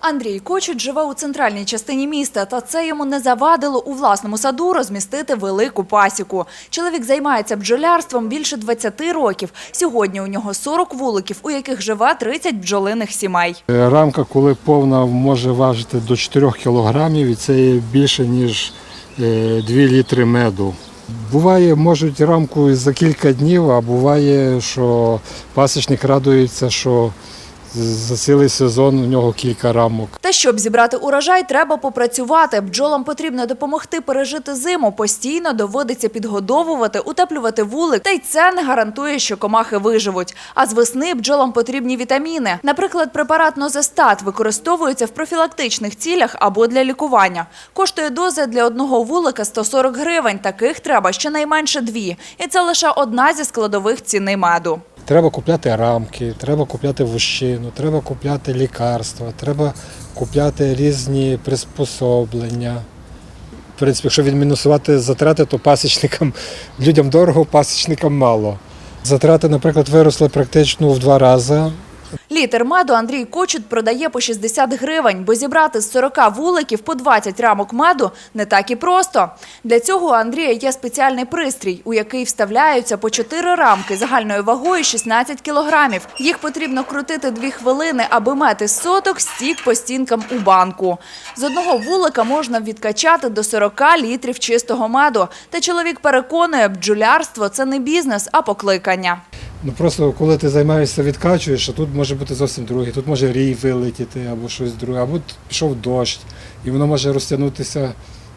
Андрій Кочет живе у центральній частині міста, та це йому не завадило у власному саду розмістити велику пасіку. Чоловік займається бджолярством більше 20 років. Сьогодні у нього 40 вуликів, у яких живе 30 бджолиних сімей. Е, Рамка, коли повна, може важити до 4 кілограмів, і це є більше, ніж 2 літри меду. Буває, можуть рамку за кілька днів, а буває, що пасічник радується, що за цілий сезон у нього кілька рамок. Та щоб зібрати урожай, треба попрацювати. Бджолам потрібно допомогти пережити зиму. Постійно доводиться підгодовувати, утеплювати вулик. Та й це не гарантує, що комахи виживуть. А з весни бджолам потрібні вітаміни. Наприклад, препарат Нозестат використовується в профілактичних цілях або для лікування. Коштує доза для одного вулика 140 гривень. Таких треба щонайменше дві. І це лише одна зі складових ціни меду. Треба купляти рамки, треба купляти вощину, треба купляти лікарства, треба купляти різні приспособлення. В принципі, якщо відмінусувати затрати, то пасічникам людям дорого, пасічникам мало. Затрати, наприклад, виросли практично в два рази. Літр меду Андрій Кочут продає по 60 гривень, бо зібрати з 40 вуликів по 20 рамок меду не так і просто. Для цього у Андрія є спеціальний пристрій, у який вставляються по 4 рамки загальною вагою 16 кілограмів. Їх потрібно крутити 2 хвилини, аби мед соток стік по стінкам у банку. З одного вулика можна відкачати до 40 літрів чистого меду. Та чоловік переконує, бджолярство – це не бізнес, а покликання. Ну просто коли ти займаєшся, відкачуєш, а тут може бути зовсім друге. Тут може рій вилетіти або щось друге, або пішов дощ, і воно може розтягнутися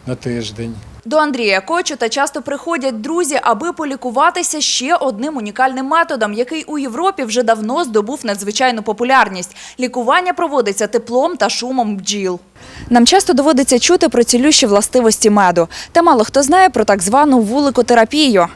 на тиждень. До Андрія Кочута часто приходять друзі, аби полікуватися ще одним унікальним методом, який у Європі вже давно здобув надзвичайну популярність. Лікування проводиться теплом та шумом бджіл. Нам часто доводиться чути про цілющі властивості меду. Та мало хто знає про так звану вуликотерапію.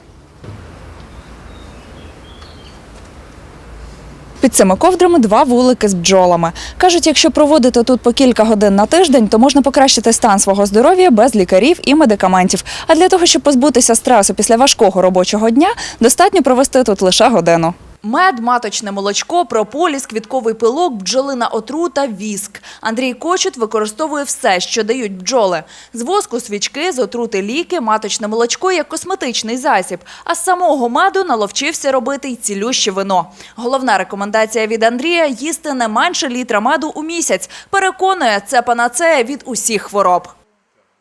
Під цими ковдрами два вулики з бджолами. Кажуть, якщо проводити тут по кілька годин на тиждень, то можна покращити стан свого здоров'я без лікарів і медикаментів. А для того, щоб позбутися стресу після важкого робочого дня, достатньо провести тут лише годину. Мед, маточне молочко, прополіс, квітковий пилок, бджолина отрута, віск. Андрій Кочет використовує все, що дають бджоли. З воску свічки, з отрути ліки, маточне молочко як косметичний засіб. А з самого меду наловчився робити й цілюще вино. Головна рекомендація від Андрія – їсти не менше літра меду у місяць. Переконує, це панацея від усіх хвороб.